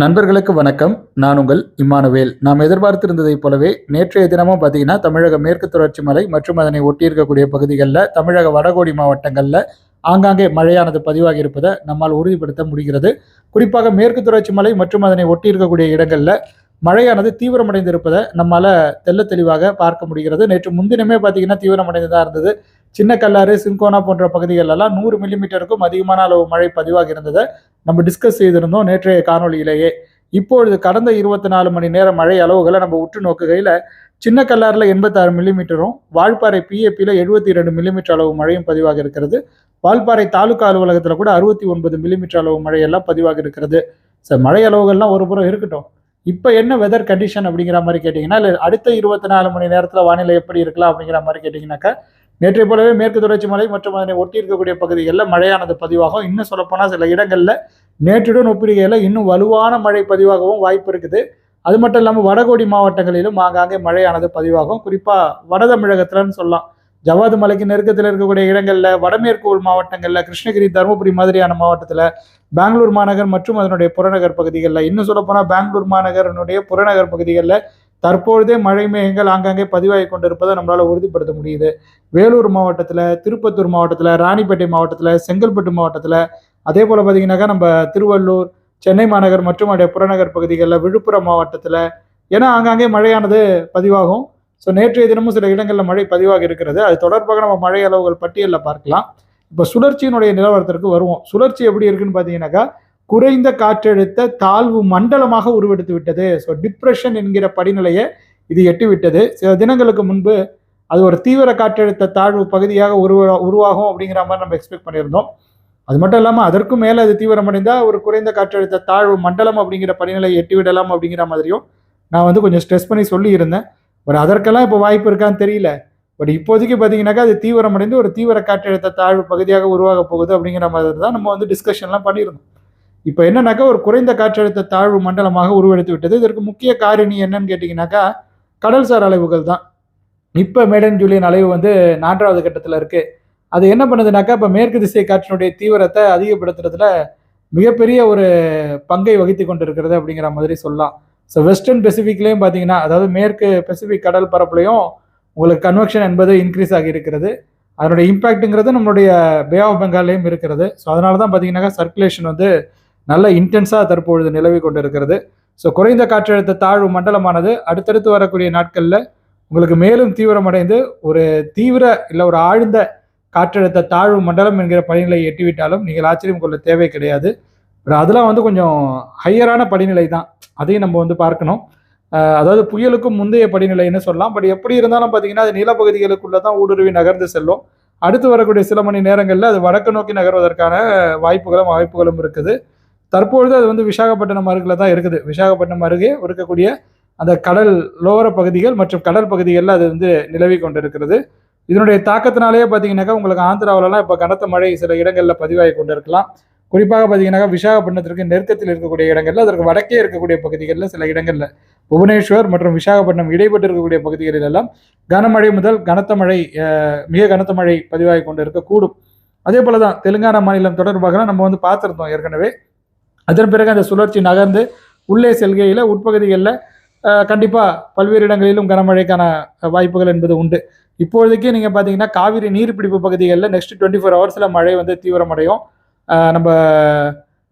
நண்பர்களுக்கு வணக்கம். நான் உங்கள் இம்மானுவேல் நாம் எதிர்பார்த்திருந்ததைப் போலவே நேற்றைய தினமும் பார்த்தீங்கன்னா தமிழக மேற்கு தொடர்ச்சி மலை மற்றும் அதனை ஒட்டியிருக்கக்கூடிய பகுதிகளில் தமிழக வடகோடி மாவட்டங்களில் ஆங்காங்கே மழையானது பதிவாகி இருப்பதை நம்மால் உறுதிப்படுத்த முடிகிறது. குறிப்பாக மேற்கு தொடர்ச்சி மலை மற்றும் அதனை ஒட்டியிருக்கக்கூடிய இடங்களில் மழையானது தீவிரமடைந்திருப்பதை நம்மால் தெள்ள தெளிவாக பார்க்க முடிகிறது. நேற்று முன்தினமே பார்த்தீங்கன்னா தீவிரமடைந்து தான் இருந்தது. சின்ன கல்லாறு சின்கோனா போன்ற பகுதிகளெல்லாம் நூறு மில்லிமீட்டருக்கும் அதிகமான அளவு மழை பதிவாக இருந்ததை நம்ம டிஸ்கஸ் செய்திருந்தோம் நேற்றைய காணொளியிலேயே. இப்பொழுது கடந்த இருபத்தி நாலு மணி நேர மழை அளவுகளை நம்ம உற்று நோக்குகையில் சின்ன கல்லாறில் எண்பத்தாறு மில்லிமீட்டரும் வால்பாறை பிஏபியில் எழுபத்தி ரெண்டு மில்லிமீட்டர் அளவு மழையும் பதிவாக இருக்கிறது. வால்பாறை தாலுகா அலுவலகத்தில் கூட அறுபத்தி ஒன்பது மில்லிமீட்டர் அளவு மழையெல்லாம் பதிவாக இருக்கிறது. சார் மழை அளவுகள்லாம் ஒரு புறம் இருக்கட்டும். இப்போ என்ன வெதர் கண்டிஷன் அப்படிங்கிற மாதிரி கேட்டிங்கன்னா இல்லை அடுத்த இருபத்தி நாலு மணி நேரத்தில் வானிலை எப்படி இருக்கலாம் அப்படிங்கிற மாதிரி கேட்டிங்கனாக்கா நேற்றை போலவே மேற்கு தொடர்ச்சி மலை மற்றும் அதனை ஒட்டி இருக்கக்கூடிய பகுதிகளில் மழையானது பதிவாகும். இன்னும் சொல்லப்போனால் சில இடங்களில் நேற்றுடன் ஒப்பிடுகையில் இன்னும் வலுவான மழை பதிவாகவும் வாய்ப்பு இருக்குது. அது மட்டும் இல்லாமல் வடகோடி மாவட்டங்களிலும் ஆங்காங்கே மழையானது பதிவாகும். குறிப்பாக வட தமிழகத்தில்னு சொல்லலாம். ஜவாது மலைக்கு நெருக்கத்தில் இருக்கக்கூடிய இடங்களில் வடமேற்கு உள் மாவட்டங்களில் கிருஷ்ணகிரி தருமபுரி மாதிரியான மாவட்டத்தில் பெங்களூர் மாநகர் மற்றும் அதனுடைய புறநகர் பகுதிகளில் இன்னும் சொல்லப்போனால் பெங்களூர் மாநகரனுடைய புறநகர் பகுதிகளில் தற்பொழுதே மழை மேகங்கள் ஆங்காங்கே பதிவாகி கொண்டிருப்பதை நம்மளால் உறுதிப்படுத்த முடியுது. வேலூர் மாவட்டத்தில் திருப்பத்தூர் மாவட்டத்தில் ராணிப்பேட்டை மாவட்டத்தில் செங்கல்பட்டு மாவட்டத்தில் அதே போல் பார்த்தீங்கன்னாக்கா நம்ம திருவள்ளூர் சென்னை மாநகர் மற்றும் அதோடைய புறநகர் பகுதிகளில் விழுப்புரம் மாவட்டத்தில் ஏன்னா ஆங்காங்கே மழையானது பதிவாகும். ஸோ நேற்றைய தினமும் சில இடங்களில் மழை பதிவாக இருக்கிறது. அது தொடர்பாக நம்ம மழை அளவுகள் பட்டியலில் பார்க்கலாம். இப்போ சுழற்சியினுடைய நிலவரத்திற்கு வருவோம். சுழற்சி எப்படி இருக்குன்னு பார்த்தீங்கன்னாக்கா குறைந்த காற்றழுத்த தாழ்வு மண்டலமாக உருவெடுத்து விட்டது. ஸோ டிப்ரெஷன் என்கிற படிநிலையை இது எட்டிவிட்டது. சில தினங்களுக்கு முன்பு அது ஒரு தீவிர காற்றழுத்த தாழ்வு பகுதியாக உருவா உருவாகும் அப்படிங்கிற மாதிரி நம்ம எக்ஸ்பெக்ட் பண்ணியிருந்தோம். அது மட்டும் இல்லாமல் அதற்கும் மேலே அது தீவிரமடைந்தால் ஒரு குறைந்த காற்றழுத்த தாழ்வு மண்டலம் அப்படிங்கிற படிநிலை எட்டிவிடலாம் அப்படிங்கிற மாதிரியும் நான் வந்து கொஞ்சம் ஸ்ட்ரெஸ் பண்ணி சொல்லியிருந்தேன். பட் அதற்கெல்லாம் இப்போ வாய்ப்பு இருக்கான்னு தெரியல. பட் இப்போதைக்கு பார்த்தீங்கன்னாக்கா அது தீவிரமடைந்து ஒரு தீவிர காற்றழுத்த தாழ்வு பகுதியாக உருவாக போகுது அப்படிங்கிற மாதிரி தான் நம்ம வந்து டிஸ்கஷன்லாம் பண்ணியிருந்தோம். இப்போ என்னன்னாக்கா ஒரு குறைந்த காற்றழுத்த தாழ்வு மண்டலமாக உருவெடுத்து விட்டது. இதற்கு முக்கிய காரணி என்னன்னு கேட்டிங்கனாக்கா கடல்சார் அலைவுகள் தான். இப்போ மேடன் ஜூலியன் அலைவு வந்து நான்காவது கட்டத்தில் இருக்குது அது என்ன பண்ணுதுனாக்கா இப்போ மேற்கு திசை காற்றினுடைய தீவிரத்தை அதிகப்படுத்துறதுல மிகப்பெரிய ஒரு பங்கை வகித்து கொண்டிருக்கிறது அப்படிங்கிற மாதிரி சொல்லலாம். ஸோ வெஸ்டர்ன் பெசிஃபிக்லேயும் பார்த்தீங்கன்னா அதாவது மேற்கு பெசிபிக் கடல் பரப்புலையும் உங்களுக்கு கன்வெக்ஷன் என்பது இன்க்ரீஸ் ஆகி இருக்கிறது. அதனுடைய இம்பேக்ட்டுங்கிறது நம்மளுடைய பே ஆஃப் பெங்கால்லையும் இருக்கிறது. ஸோ அதனால தான் பார்த்தீங்கன்னாக்கா சர்க்குலேஷன் வந்து நல்ல இன்டென்ஸாக தற்பொழுது நிலவி கொண்டு இருக்கிறது ஸோ குறைந்த காற்றழுத்த தாழ்வு மண்டலமானது அடுத்தடுத்து வரக்கூடிய நாட்களில் உங்களுக்கு மேலும் தீவிரமடைந்து ஒரு தீவிர இல்லை ஒரு ஆழ்ந்த காற்றழுத்த தாழ்வு மண்டலம் என்கிற படிநிலை எட்டிவிட்டாலும் நீங்கள் ஆச்சரியம் கொள்ள தேவை கிடையாது. பட் அதெல்லாம் வந்து கொஞ்சம் ஹையரான படிநிலை தான். அதையும் நம்ம வந்து பார்க்கணும். அதாவது புயலுக்கும் முந்தைய படிநிலைன்னு சொல்லலாம். பட் எப்படி இருந்தாலும் பார்த்தீங்கன்னா அது நிலப்பகுதிகளுக்குள்ள தான் ஊடுருவி நகர்ந்து செல்லும். அடுத்து வரக்கூடிய சில மணி நேரங்களில் அது வடக்கு நோக்கி நகர்வதற்கான வாய்ப்புகளும் வாய்ப்புகளும் இருக்குது. தற்பொழுது அது வந்து விசாகப்பட்டினம் அருகில் தான் இருக்குது. விசாகப்பட்டினம் அருகே இருக்கக்கூடிய அந்த கடல் லோர பகுதிகள் மற்றும் கடல் பகுதிகளில் அது வந்து நிலவி கொண்டிருக்கிறது. இதனுடைய தாக்கத்தினாலேயே பார்த்தீங்கன்னாக்கா உங்களுக்கு ஆந்திராவிலலாம் இப்போ கனத்த மழை சில இடங்களில் பதிவாகி கொண்டிருக்கலாம். குறிப்பாக பார்த்தீங்கன்னாக்கா விசாகப்பட்டினத்திற்கு நெருக்கத்தில் இருக்கக்கூடிய இடங்களில் அதற்கு வடக்கே இருக்கக்கூடிய பகுதிகளில் சில இடங்களில் புவனேஸ்வர் மற்றும் விசாகப்பட்டினம் இடைப்பட்டு இருக்கக்கூடிய பகுதிகளில் எல்லாம் கனமழை முதல் கனத்த மழை மிக கனத்த மழை பதிவாகி கொண்டு இருக்கக்கூடும் அதே போல தான் தெலுங்கானா மாநிலம் தொடர்பாக நம்ம வந்து பார்த்துருந்தோம் ஏற்கனவே. அதன் பிறகு அந்த சுழற்சி நகர்ந்து உள்ளே செல்கையில் உட்பகுதிகளில் கண்டிப்பாக பல்வேறு இடங்களிலும் கனமழைக்கான வாய்ப்புகள் என்பது உண்டு. இப்போதைக்கு நீங்கள் பார்த்தீங்கன்னா காவிரி நீர்பிடிப்பு பகுதிகளில் நெக்ஸ்ட் டுவெண்ட்டி ஃபோர் ஹவர்ஸில் மழை வந்து தீவிரமடையும். நம்ம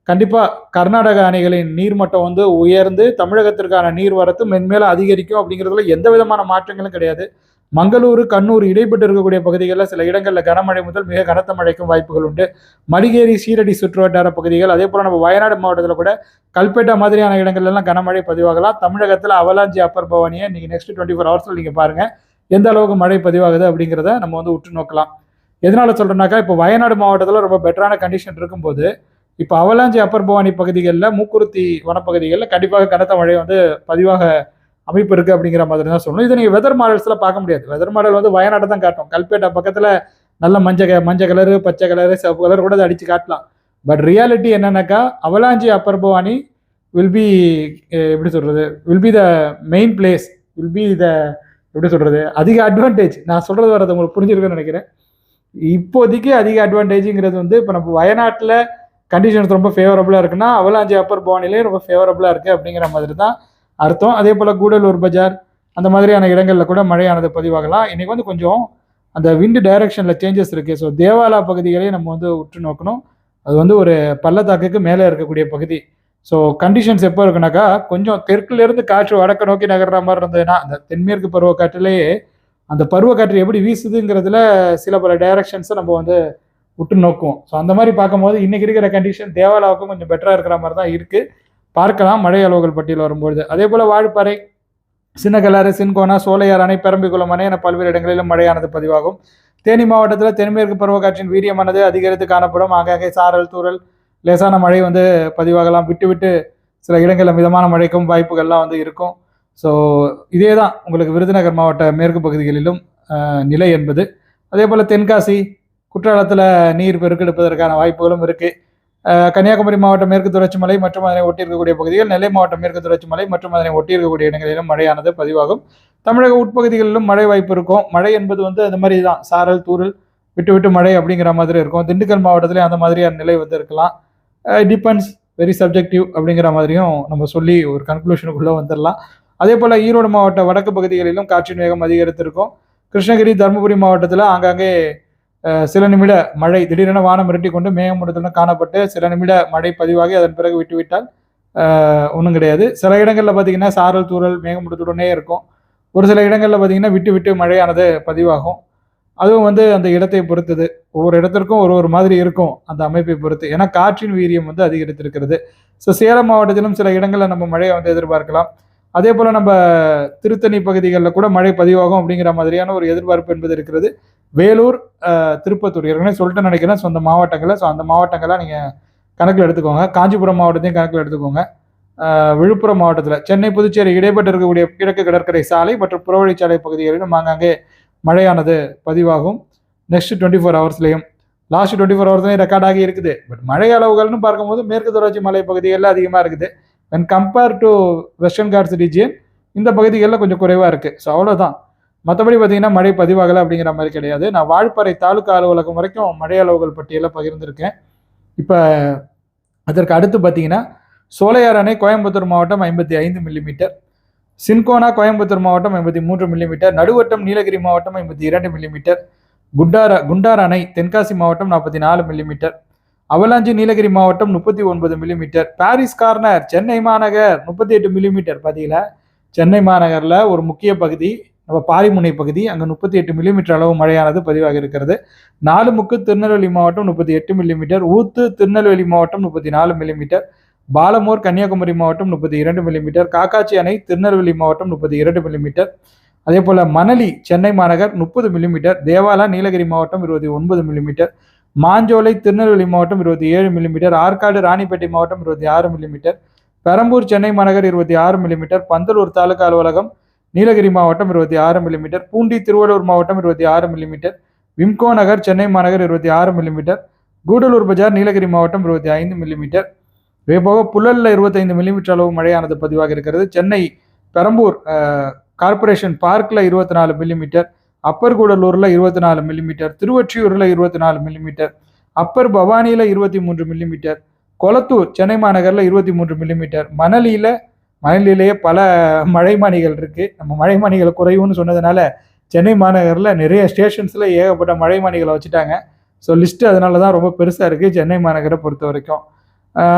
கண்டிப்பாக கர்நாடக அணைகளின் நீர்மட்டம் வந்து உயர்ந்து தமிழகத்திற்கான நீர்வரத்து மென்மேலும் அதிகரிக்கும் அப்படிங்கிறதுல எந்த விதமான மாற்றங்களும் கிடையாது. மங்களூரு கண்ணூர் இடைப்பட்டு இருக்கக்கூடிய பகுதிகளில் சில இடங்களில் கனமழை முதல் மிக கனத்த மழைக்கும் வாய்ப்புகள் உண்டு. மடிகேரி சீரடி சுற்றுவட்டார பகுதிகள் அதே போல் நம்ம வயநாடு மாவட்டத்தில் கூட கல்பேட்டா மாதிரியான இடங்கள்லாம் எல்லாம் கனமழை பதிவாகலாம். தமிழகத்தில் அவலாஞ்சி அப்பர் பவானியை நீங்கள் நெக்ஸ்ட் டுவெண்ட்டி ஃபோர் ஹவர்ஸில் நீங்கள் பாருங்கள் எந்த அளவுக்கு மழை பதிவாகுது அப்படிங்கிறத நம்ம வந்து உற்று நோக்கலாம். எதனால சொல்கிறேன்னாக்கா இப்போ வயநாடு மாவட்டத்தில் ரொம்ப பெட்டரான கண்டிஷன் இருக்கும்போது இப்போ அவலாஞ்சி அப்பர் பவானி பகுதிகளில் மூக்குருத்தி வனப்பகுதிகளில் கண்டிப்பாக கனத்த மழை வந்து பதிவாக அமைப்பு இருக்குது அப்படிங்கிற மாதிரி தான் சொல்லணும். இதை நீங்கள் வெதர் மாடல்ஸில் பார்க்க முடியாது. வெதர் மாடல் வந்து வயநாட்டை தான் காட்டும். கல்பேட்டா பக்கத்தில் நல்ல மஞ்சள் க- மஞ்சள் கலரு பச்சை கலரு சிவப்பு கலர் கூட அதை அடித்து காட்டலாம். பட் ரியாலிட்டி என்னன்னாக்கா Avalanche upper Bhavani will be எப்படி சொல்கிறது will be the main place will be the எப்படி சொல்கிறது அதிக அட்வான்டேஜ் நான் சொல்கிறது வரது உங்களுக்கு புரிஞ்சிருக்குன்னு நினைக்கிறேன். இப்போதைக்கு அதிக அட்வான்டேஜுங்கிறது வந்து இப்போ நம்ம வயநாட்டில் கண்டிஷன்ஸ் ரொம்ப ஃபேவரபுளாக இருக்குன்னா அவலாஞ்சி அப்பர் பவானிலே ரொம்ப ஃபேவரபுளாக இருக்குது அப்படிங்கிற மாதிரி தான் அர்த்தம். அதே போல் கூடலூர் பஜார் அந்த மாதிரியான இடங்களில் கூட மழையானது பதிவாகலாம். இன்றைக்கி வந்து கொஞ்சம் அந்த விண்டு டைரக்ஷனில் சேஞ்சஸ் இருக்குது ஸோ தேவாலா பகுதிகளையும் நம்ம வந்து உற்று நோக்கணும். அது வந்து ஒரு பள்ளத்தாக்குக்கு மேலே இருக்கக்கூடிய பகுதி. ஸோ கண்டிஷன்ஸ் எப்போ இருக்குனாக்கா கொஞ்சம் தெற்குலேருந்து காற்று வடக்க நோக்கி நகர்ற மாதிரி இருந்ததுன்னா அந்த தென்மேற்கு பருவக்காற்றிலேயே அந்த பருவக்காற்று எப்படி வீசுதுங்கிறதுல சில பல டைரக்ஷன்ஸை நம்ம வந்து உற்று நோக்குவோம். ஸோ அந்த மாதிரி பார்க்கும்போது இன்றைக்கி இருக்கிற கண்டிஷன் தேவாலாவுக்கும் கொஞ்சம் பெட்டராக இருக்கிற மாதிரி தான் இருக்குது பார்க்கலாம் மழை அளவுகள் பட்டியல் வரும்பொழுது. அதே போல் வாழப்பாறை சின்னகலாறு சின்கோனா சோலையார் அணை பெரம்பிக்குளம் அணை என பல்வேறு இடங்களிலும் மழையானது பதிவாகும். தேனி மாவட்டத்தில் தென்மேற்கு பருவக்காற்றின் வீரியமானது அதிகரித்து காணப்படும். ஆங்காங்கே சாரல் தூரல் லேசான மழை வந்து பதிவாகலாம். விட்டு விட்டு சில இடங்களில் மிதமான மழைக்கும் வாய்ப்புகள்லாம் வந்து இருக்கும். ஸோ இதே தான் உங்களுக்கு விருதுநகர் மாவட்ட மேற்கு பகுதிகளிலும் நிலை என்பது. அதே போல் தென்காசி குற்றாலத்தில் நீர் பெருக்கெடுப்பதற்கான வாய்ப்புகளும் இருக்குது கன்னியாகுமரி மாவட்டம் மேற்கு தொடர்ச்சி மலை மற்றும் அதனை ஒட்டி இருக்கக்கூடிய பகுதிகள் நெல்லை மாவட்டம் மேற்கு தொடர்ச்சி மலை மற்றும் அதனை ஒட்டி இருக்கக்கூடிய இடங்களிலும் மழையானது பதிவாகும். தமிழக உட்பகுதிகளிலும் மழை வாய்ப்பு இருக்கும். மழை என்பது வந்து அந்த மாதிரி தான். சாரல் தூறல் விட்டு விட்டு மழை அப்படிங்கிற மாதிரி இருக்கும். திண்டுக்கல் மாவட்டத்திலே அந்த மாதிரியான நிலை வந்து இருக்கலாம். டிபெண்ட்ஸ் வெரி சப்ஜெக்டிவ் அப்படிங்கிற மாதிரியும் நம்ம சொல்லி ஒரு கன்க்ளூஷனுக்குள்ளே வந்துடலாம் அதே போல் ஈரோடு மாவட்ட வடக்கு பகுதிகளிலும் காற்றின் வேகம் அதிகரித்திருக்கும். கிருஷ்ணகிரி தருமபுரி மாவட்டத்தில் ஆங்காங்கே சில நிமிட மழை திடீரென வானம் மிரட்டி கொண்டு மேகமூட்டத்துடன் காணப்பட்டு சில நிமிட மழை பதிவாகி அதன் பிறகு விட்டுவிட்டால் ஒன்றும் கிடையாது. சில இடங்களில் பார்த்தீங்கன்னா சாரல் தூறல் மேகமூட்டத்துடனே இருக்கும். ஒரு சில இடங்களில் பார்த்தீங்கன்னா விட்டு விட்டு மழையானது பதிவாகும். அதுவும் வந்து அந்த இடத்தை பொறுத்தது. ஒவ்வொரு இடத்திற்கும் ஒரு ஒரு மாதிரி இருக்கும் அந்த அமைப்பை பொறுத்து. ஏன்னா காற்றின் வீரியம் வந்து அதிகரித்திருக்கிறது. ஸோ சேலம் மாவட்டத்திலும் சில இடங்களில் நம்ம மழையை வந்து எதிர்பார்க்கலாம். அதே போல் நம்ம திருத்தணி பகுதிகளில் கூட மழை பதிவாகும் அப்படிங்கிற மாதிரியான ஒரு எதிர்பார்ப்பு என்பது இருக்கிறது. வேலூர் திருப்பத்தூர். ஏற்கனவே சொல்லிட்டு நினைக்கிறேன். ஸோ அந்த மாவட்டங்களை ஸோ அந்த மாவட்டங்களை நீங்கள் கணக்கில் எடுத்துக்கோங்க. காஞ்சிபுரம் மாவட்டத்தையும் கணக்கில் எடுத்துக்கோங்க. விழுப்புரம் மாவட்டத்தில். சென்னை புதுச்சேரி இடைப்பட்டு இருக்கக்கூடிய கிழக்கு கடற்கரை சாலை மற்றும் புறவழிச்சாலை பகுதிகளிலும் ஆங்காங்கே மழையானது பதிவாகும். நெக்ஸ்ட் டுவெண்ட்டி ஃபோர் ஹவர்ஸ்லையும் லாஸ்ட் டுவெண்ட்டி ஃபோர் ஹவர்ஸ்லையும் ரெக்கார்ட் ஆகி இருக்குது. பட் மழை அளவுகள்னு பார்க்கும்போது மேற்கு தொடர்ச்சி மலை பகுதிகளில் அதிகமாக இருக்குது. When compare to Western Ghats region இந்த பகுதிகளில் கொஞ்சம் குறைவாக இருக்குது ஸோ அவ்வளோதான் மற்றபடி பார்த்தீங்கன்னா மழை பதிவாகலை அப்படிங்கிற மாதிரி கிடையாது. நான் வாழ்ப்பறை தாலுகா அலுவலகம் வரைக்கும் மழை அளவுகள் பட்டியலை பகிர்ந்திருக்கேன். இப்போ அதற்கு அடுத்து பார்த்தீங்கன்னா சோலையார் அணை கோயம்புத்தூர் மாவட்டம் ஐம்பத்தி ஐந்து மில்லிமீட்டர் சின்கோனா கோயம்புத்தூர் மாவட்டம் ஐம்பத்தி மூன்று மில்லிமீட்டர் நடுவட்டம் நீலகிரி மாவட்டம் ஐம்பத்தி இரண்டு மில்லிமீட்டர் குண்டார குண்டார் அணை தென்காசி மாவட்டம் நாற்பத்தி நாலு மில்லிமீட்டர் அவலாஞ்சி நீலகிரி மாவட்டம் முப்பத்தி ஒன்பது மில்லிமீட்டர் பாரிஸ் கார்னர் சென்னை மாநகர் முப்பத்தி எட்டு மில்லிமீட்டர் பார்த்தீங்களா? சென்னை மாநகரில் ஒரு முக்கிய பகுதி நம்ம பாரிமுனை பகுதி அங்கே முப்பத்தி எட்டு மில்லிமீட்டர் அளவு மழையானது பதிவாக இருக்கிறது. நாலுமுக்கு திருநெல்வேலி மாவட்டம் முப்பத்தி எட்டு மில்லிமீட்டர் ஊத்து திருநெல்வேலி மாவட்டம் முப்பத்தி நாலு மில்லிமீட்டர் பாலமூர் கன்னியாகுமரி மாவட்டம் முப்பத்தி இரண்டு மில்லிமீட்டர் காக்காச்சி அணை திருநெல்வேலி மாவட்டம் முப்பத்தி இரண்டு மில்லிமீட்டர் அதே போல் மணலி சென்னை மாநகர் முப்பது மில்லிமீட்டர் தேவாலா நீலகிரி மாவட்டம் இருபத்தி ஒன்பது மில்லிமீட்டர் மாஞ்சோலை திருநெல்வேலி மாவட்டம் இருபத்தி ஏழு மில்லிமீட்டர் ஆற்காடு ராணிப்பேட்டை மாவட்டம் இருபத்தி ஆறு மில்லிமீட்டர் பெரம்பூர் சென்னை மாநகர் இருபத்தி ஆறு மில்லிமீட்டர் பந்தலூர் தாலுகா அலுவலகம் நீலகிரி மாவட்டம் இருபத்தி ஆறு மில்லிமீட்டர் பூண்டி திருவள்ளூர் மாவட்டம் இருபத்தி ஆறு மில்லிமீட்டர் விம்கோ நகர் சென்னை மாநகர் இருபத்தி ஆறு மில்லிமீட்டர் கூடலூர் பஜார் நீலகிரி மாவட்டம் இருபத்தி ஐந்து மில்லிமீட்டர் இதே போக இருபத்தைந்து மில்லிமீட்டர் அளவு மழையானது பதிவாக இருக்கிறது. சென்னை பெரம்பூர் கார்பரேஷன் கார்ப்பரேஷன் பார்க்கில் இருபத்தி நாலு மில்லிமீட்டர் அப்பர் கூடலூரில் இருபத்தி நாலு மில்லிமீட்டர் திருவொற்றியூரில் இருபத்தி நாலு மில்லிமீட்டர் அப்பர் பவானியில் இருபத்தி மூன்று மில்லிமீட்டர் கொளத்தூர் சென்னை மாநகரில் இருபத்தி மூன்று மில்லிமீட்டர் மணலியில் மணலிலேயே பல மழைமானிகள் இருக்குது நம்ம மழைமானிகள் குறைவுன்னு சொன்னதுனால சென்னை மாநகரில் நிறைய ஸ்டேஷன்ஸில் ஏகப்பட்ட மழைமானிகளை வச்சுட்டாங்க. ஸோ லிஸ்ட்டு அதனால தான் ரொம்ப பெருசாக இருக்குது சென்னை மாநகரை பொறுத்த வரைக்கும்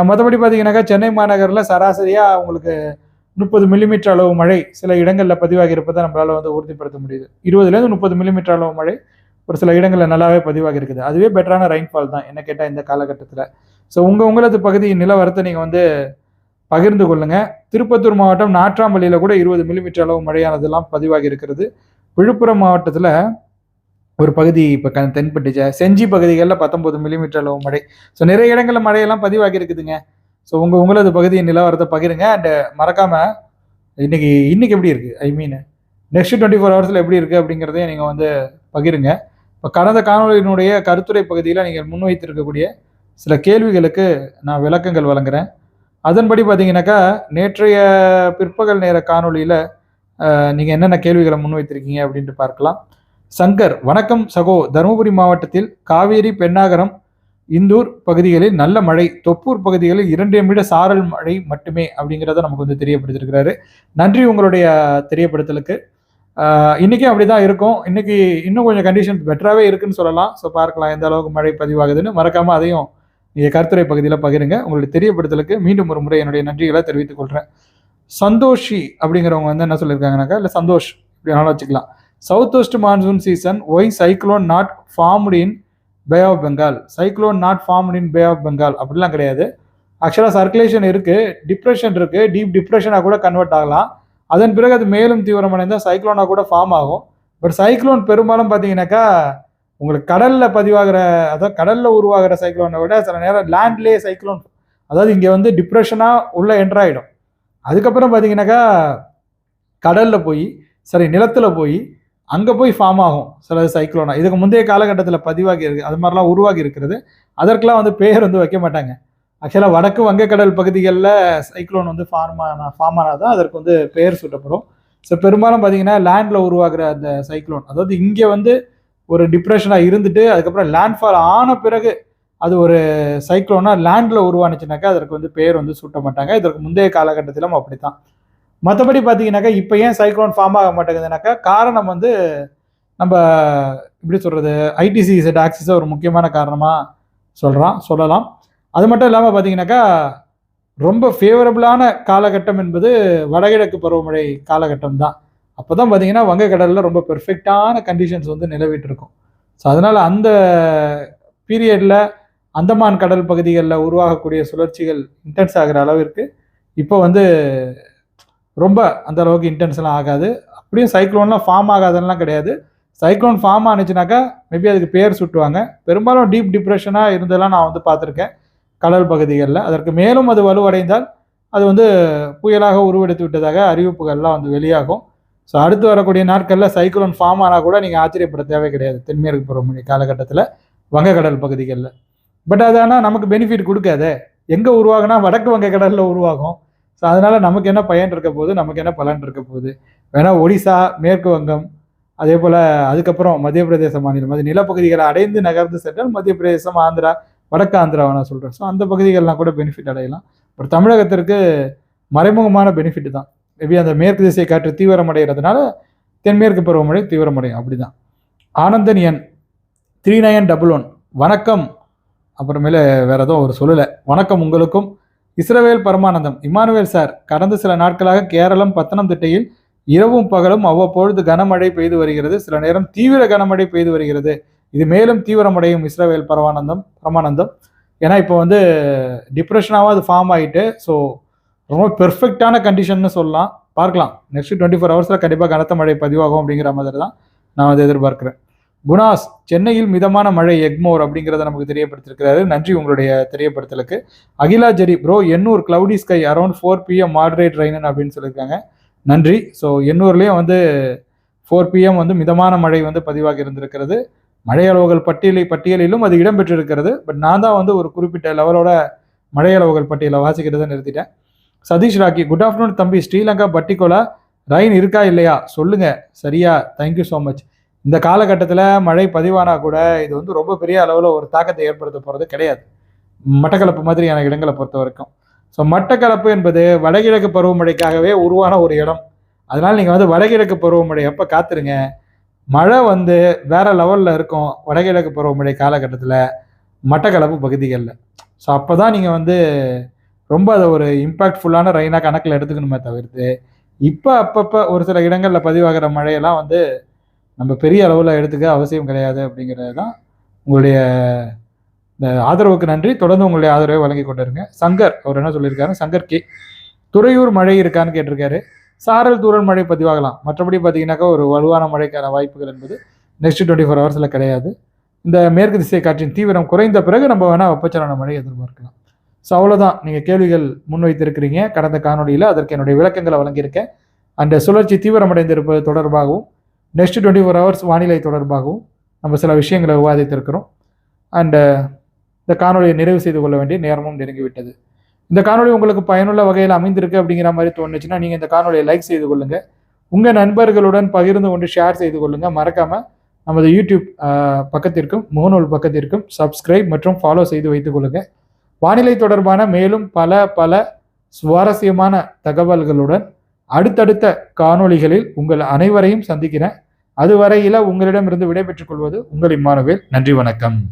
மற்றபடி பார்த்தீங்கன்னாக்கா சென்னை மாநகரில் சராசரியாக உங்களுக்கு முப்பது மில்லிமீட்டர் அளவு மழை சில இடங்களில் பதிவாகி இருப்பதை நம்மளால் வந்து உறுதிப்படுத்த முடியுது. இருபதுலேருந்து முப்பது மில்லிமீட்டர் அளவு மழை ஒரு சில இடங்களில் நல்லாவே பதிவாகி இருக்குது அதுவே பெட்டரான ரெயின்ஃபால் தான். என்ன கேட்டால் இந்த காலகட்டத்தில். ஸோ உங்கள் உங்களது பகுதி நிலவரத்தை நீங்கள் வந்து பகிர்ந்து கொள்ளுங்கள் திருப்பத்தூர் மாவட்டம் நாற்றாம்பள்ளியில் கூட இருபது மில்லிமீட்டர் அளவு மழையானதெல்லாம் பதிவாகி இருக்கிறது. விழுப்புரம் மாவட்டத்தில் ஒரு பகுதி இப்போ க தென்பட்டுச்சு. செஞ்சி பகுதிகளில் பத்தொம்பது மில்லிமீட்டர் அளவு மழை. ஸோ நிறைய இடங்களில் மழையெல்லாம் பதிவாகி இருக்குதுங்க. ஸோ உங்கள் உங்களது பகுதியின் நிலவரத்தை பகிருங்க. அண்டு மறக்காமல் இன்னைக்கு இன்னைக்கு எப்படி இருக்குது I mean next twenty four ஹவர்ஸில் எப்படி இருக்குது அப்படிங்கிறதையும் நீங்கள் வந்து பகிருங்க. இப்போ கடந்த காணொலியினுடைய கருத்துரை பகுதியில் நீங்கள் முன்வைத்திருக்கக்கூடிய சில கேள்விகளுக்கு நான் விளக்கங்கள் வழங்குறேன். அதன்படி பார்த்தீங்கன்னாக்கா நேற்றைய பிற்பகல் நேர காணொளியில் நீங்கள் என்னென்ன கேள்விகளை முன்வைத்திருக்கீங்க அப்படின்ட்டு பார்க்கலாம். சங்கர் வணக்கம் சகோ. தருமபுரி மாவட்டத்தில் காவேரி பெண்ணாகரம் இந்தூர் பகுதிகளில் நல்ல மழை தொப்பூர் பகுதிகளில் இரண்டு நிமிட சாரல் மழை மட்டுமே அப்படிங்கிறத நமக்கு வந்து தெரியப்படுத்திருக்கிறாரு நன்றி உங்களுடைய தெரியப்படுத்தலுக்கு. இன்றைக்கும் அப்படி அப்படிதான் இருக்கும். இன்றைக்கி இன்னும் கொஞ்சம் கண்டிஷன்ஸ் பெட்டராகவே இருக்குன்னு சொல்லலாம். ஸோ பார்க்கலாம் எந்த அளவுக்கு மழை பதிவாகுதுன்னு. மறக்காமல் அதையும் நீங்கள் கருத்துரை பகுதியில் பகிருங்க. உங்களுடைய தெரியப்படுத்தலுக்கு மீண்டும் ஒரு முறை என்னுடைய நன்றிகளை தெரிவித்துக் கொள்கிறேன் சந்தோஷி அப்படிங்கிறவங்க வந்து என்ன சொல்லியிருக்காங்கனாக்கா இல்லை சந்தோஷ் இப்படி வேணாலும் வச்சுக்கலாம். South west monsoon season why cyclone not formed in Bay of Bengal cyclone not formed in Bay of Bengal அப்படிலாம் கிடையாது. ஆக்சுவலாக சர்க்குலேஷன் இருக்குது டிப்ரெஷன் இருக்குது டீப் டிப்ரெஷனாக கூட கன்வெர்ட் ஆகலாம். அதன் பிறகு அது மேலும் தீவிரமடைந்தால் சைக்ளோனாக கூட ஃபார்ம் ஆகும். பட் சைக்ளோன் பெரும்பாலும் பார்த்தீங்கன்னாக்கா உங்களுக்கு கடலில் பதிவாகிற அதாவது கடலில் உருவாகிற சைக்ளோனை விட சில நேரம் லேண்ட்லேயே சைக்ளோன் அதாவது இங்கே வந்து டிப்ரெஷனாக உள்ள என்டர் அதுக்கப்புறம் பார்த்தீங்கன்னாக்கா கடலில் போய் சரி நிலத்தில் போய் அங்கே போய் ஃபார்ம் ஆகும் சில சைக்ளோனா இதுக்கு முந்தைய காலகட்டத்தில் பதிவாகி இருக்கு அது மாதிரிலாம் உருவாகி இருக்கிறது. அதற்கெல்லாம் வந்து பேர் வந்து வைக்க மாட்டாங்க. ஆக்சுவலாக வடக்கு வங்கக்கடல் பகுதிகளில் சைக்ளோன் வந்து ஃபார்ம் ஆனா ஃபார்ம் ஆனால் தான் அதற்கு வந்து பெயர் சூட்டப்படும். ஸோ பெரும்பாலும் பார்த்தீங்கன்னா லேண்டில் உருவாகிற அந்த சைக்ளோன் அதாவது இங்கே வந்து ஒரு டிப்ரெஷனாக இருந்துட்டு அதுக்கப்புறம் லேண்ட்ஃபால் ஆன பிறகு அது ஒரு சைக்ளோனாக லேண்டில் உருவானுச்சுனாக்கா அதற்கு வந்து பேர் வந்து சூட்ட மாட்டாங்க. இதற்கு முந்தைய காலகட்டத்திலும் அப்படித்தான். மற்றபடி பார்த்தீங்கன்னாக்கா இப்போ ஏன் சைக்ளோன் ஃபார்ம் ஆக மாட்டேங்குதுனாக்கா காரணம் வந்து நம்ம எப்படி சொல்கிறது ஐடிசி செட் ஆக்சிஸை ஒரு முக்கியமான காரணமாக சொல்கிறான் சொல்லலாம். அது மட்டும் இல்லாமல் பார்த்தீங்கன்னாக்கா ரொம்ப ஃபேவரபுளான காலகட்டம் என்பது வடகிழக்கு பருவமழை காலகட்டம் தான் அப்போ தான் பார்த்தீங்கன்னா வங்கக்கடலில் ரொம்ப பெர்ஃபெக்டான கண்டிஷன்ஸ் வந்து நிலவிட்டு இருக்கும் ஸோ அதனால் அந்த பீரியடில் அந்தமான் கடல் பகுதிகளில் உருவாகக்கூடிய சுழற்சிகள் இன்டென்ஸ் ஆகிற அளவிற்கு இப்போ வந்து ரொம்ப அந்த அளவுக்கு இன்டென்ஸ்லாம் ஆகாது. அப்படியும் சைக்ளோன்லாம் ஃபார்ம் ஆகாதெல்லாம் கிடையாது. சைக்ளோன் ஃபார்ம் ஆனிச்சுனாக்கா மேபி அதுக்கு பேர் சுட்டுவாங்க. பெரும்பாலும் டீப் டிப்ரெஷனாக இருந்ததெல்லாம் நான் வந்து பார்த்துருக்கேன் கடல் பகுதிகளில். அதற்கு மேலும் அது வலுவடைந்தால் அது வந்து புயலாக உருவெடுத்து விட்டதாக அறிவிப்புகள்லாம் வந்து வெளியாகும். ஸோ அடுத்து வரக்கூடிய நாட்களில் சைக்ளோன் ஃபார்ம் ஆனால் கூட நீங்கள் ஆச்சரியப்பட தேவை கிடையாது. தென்மேற்கு பருவமழை காலகட்டத்தில் வங்கக்கடல் பகுதிகளில். பட் அது ஆனால் நமக்கு பெனிஃபிட் கொடுக்காதே. எங்கே உருவாகுனா வடக்கு வங்கக்கடலில் உருவாகும். ஸோ அதனால் நமக்கு என்ன பயன் இருக்க போகுது? நமக்கு என்ன பலன் இருக்க போகுது? வேணால் ஒடிசா மேற்கு வங்கம் அதே போல் அதுக்கப்புறம் மத்திய பிரதேச மாநிலம். அது நிலப்பகுதிகளை அடைந்து நகர்ந்து சென்றால் மத்திய பிரதேசம் ஆந்திரா வடக்கு ஆந்திராவை நான் சொல்கிறேன் ஸோ அந்த பகுதிகள்லாம் கூட பெனிஃபிட் அடையலாம். பட் தமிழகத்திற்கு மறைமுகமான பெனிஃபிட் தான். மேபி அந்த மேற்கு திசை காற்று தீவிரமடைகிறதுனால தென்மேற்கு பருவமழை தீவிரமடையும். அப்படிதான். Anandan N three nine double one வணக்கம். அப்புறமேல வேற எதுவும் அவர் சொல்லலை. வணக்கம் உங்களுக்கும். இஸ்ரவேல் பரமானந்தம். இமானுவேல் சார் கடந்த சில நாட்களாக கேரளம் பத்தனம்திட்டையில் இரவும் பகலும் அவ்வப்பொழுது கனமழை பெய்து வருகிறது. சில நேரம் தீவிர கனமழை பெய்து வருகிறது. இது மேலும் தீவிரமடையும் இஸ்ரவேல் பரமானந்தம் பரமானந்தம். ஏன்னா இப்போ வந்து டிப்ரெஷனாகவும் அது ஃபார்ம் ஆகிட்டு ஸோ ரொம்ப பெர்ஃபெக்டான கண்டிஷன்னு சொல்லலாம். பார்க்கலாம். நெக்ஸ்ட் டுவெண்ட்டி ஃபோர் ஹவர்ஸில் கண்டிப்பாக கனத்த மழை பதிவாகும் அப்படிங்கிற மாதிரி தான் நான் வந்து எதிர்பார்க்குறேன். குணாஸ் சென்னையில் மிதமான மழை எக்மோர் அப்படிங்கிறத நமக்கு தெரியப்படுத்திருக்கிறாரு நன்றி உங்களுடைய தெரியப்படுத்தலுக்கு. Akila Jerry bro Ennore cloudy sky around four PM moderate rain அப்படின்னு சொல்லியிருக்காங்க. நன்றி. ஸோ எண்ணூர்லேயும் வந்து ஃபோர் பிஎம் வந்து மிதமான மழை வந்து பதிவாகி இருந்திருக்கிறது. மழை அளவுகள் பட்டியலை பட்டியலிலும் அது இடம்பெற்றிருக்கிறது. பட் நான் தான் வந்து ஒரு குறிப்பிட்ட லெவலோட மழை அளவுகள் பட்டியலை வாசிக்கிறத நிறுத்திட்டேன். சதீஷ் ராக்கி குட் ஆஃப்டர்நூன் தம்பி. ஸ்ரீலங்கா பட்டிகோலா ரயின் இருக்கா இல்லையா? சொல்லுங்க. சரியா? தேங்க்யூ ஸோ மச் இந்த காலகட்டத்தில் மழை பதிவானா கூட இது வந்து ரொம்ப பெரிய அளவில் ஒரு தாக்கத்தை ஏற்படுத்த போகிறது கிடையாது. மட்டக்களப்பு மாதிரியான இடங்களை பொறுத்த வரைக்கும். ஸோ மட்டக்களப்பு என்பது வடகிழக்கு பருவமழைக்காகவே உருவான ஒரு இடம். அதனால் நீங்கள் வந்து வடகிழக்கு பருவமழை எப்போ காத்துருங்க? மழை வந்து வேற லெவலில் இருக்கும் வடகிழக்கு பருவமழை காலகட்டத்தில் மட்டக்களப்பு பகுதிகளில். ஸோ அப்போ தான் நீங்கள் வந்து ரொம்ப அதை ஒரு இம்பாக்ட்ஃபுல்லான ரெயினாக கணக்கில் எடுத்துக்கணுமே தவிர்த்து இப்போ அப்பப்போ ஒரு சில இடங்களில் பதிவாகிற மழையெல்லாம் வந்து நம்ம பெரிய அளவில் எடுத்துக்க அவசியம் கிடையாது அப்படிங்கிறது தான் உங்களுடைய இந்த ஆதரவுக்கு நன்றி. தொடர்ந்து உங்களுடைய ஆதரவை வழங்கி கொண்டிருங்க. சங்கர் அவர் என்ன சொல்லியிருக்காரு? சங்கர் கே துறையூர் மழை இருக்கான்னு கேட்டிருக்காரு. சாரல் தூரல் மழை பதிவாகலாம். மற்றபடி பார்த்தீங்கன்னாக்கா ஒரு வலுவான மழைக்கான வாய்ப்புகள் என்பது நெக்ஸ்ட் டுவெண்ட்டி ஃபோர் ஹவர்ஸில் கிடையாது. இந்த மேற்கு திசை காற்றின் தீவிரம் குறைந்த பிறகு நம்ம வேணால் வெப்பச்சலன மழை எதிர்பார்க்கலாம். ஸோ அவ்வளோதான் நீங்கள் கேள்விகள் முன்வைத்திருக்கிறீங்க. கடந்த காணொலியில் அதற்கு என்னுடைய விளக்கங்களை வழங்கியிருக்கேன். அந்த சுழற்சி தீவிரமடைந்திருப்பது தொடர்பாகவும் நெக்ஸ்ட் டுவெண்ட்டி ஃபோர் ஹவர்ஸ் வானிலை தொடர்பாகவும் நம்ம சில விஷயங்களை விவாதித்திருக்கிறோம். அண்டு இந்த காணொலியை நிறைவு செய்து கொள்ள வேண்டிய நேரமும் நெருங்கிவிட்டது. இந்த காணொலி உங்களுக்கு பயனுள்ள வகையில் அமைந்திருக்கு அப்படிங்கிற மாதிரி தோணுச்சுன்னா நீங்கள் இந்த காணொலியை லைக் செய்து கொள்ளுங்கள் உங்கள் நண்பர்களுடன் பகிர்ந்து கொண்டு ஷேர் செய்து கொள்ளுங்கள் மறக்காமல் நமது யூடியூப் பக்கத்திற்கும் முகநூல் பக்கத்திற்கும் சப்ஸ்கிரைப் மற்றும் ஃபாலோ செய்து வைத்துக் கொள்ளுங்கள் வானிலை தொடர்பான மேலும் பல பல சுவாரஸ்யமான தகவல்களுடன் அடுத்தடுத்த காணொளிகளில் உங்கள் அனைவரையும் சந்திக்கிறேன். அதுவரையில உங்களிடமிருந்து விடைபெற்றுக் கொள்வது உங்கள் இம்மானுவேல். நன்றி வணக்கம்.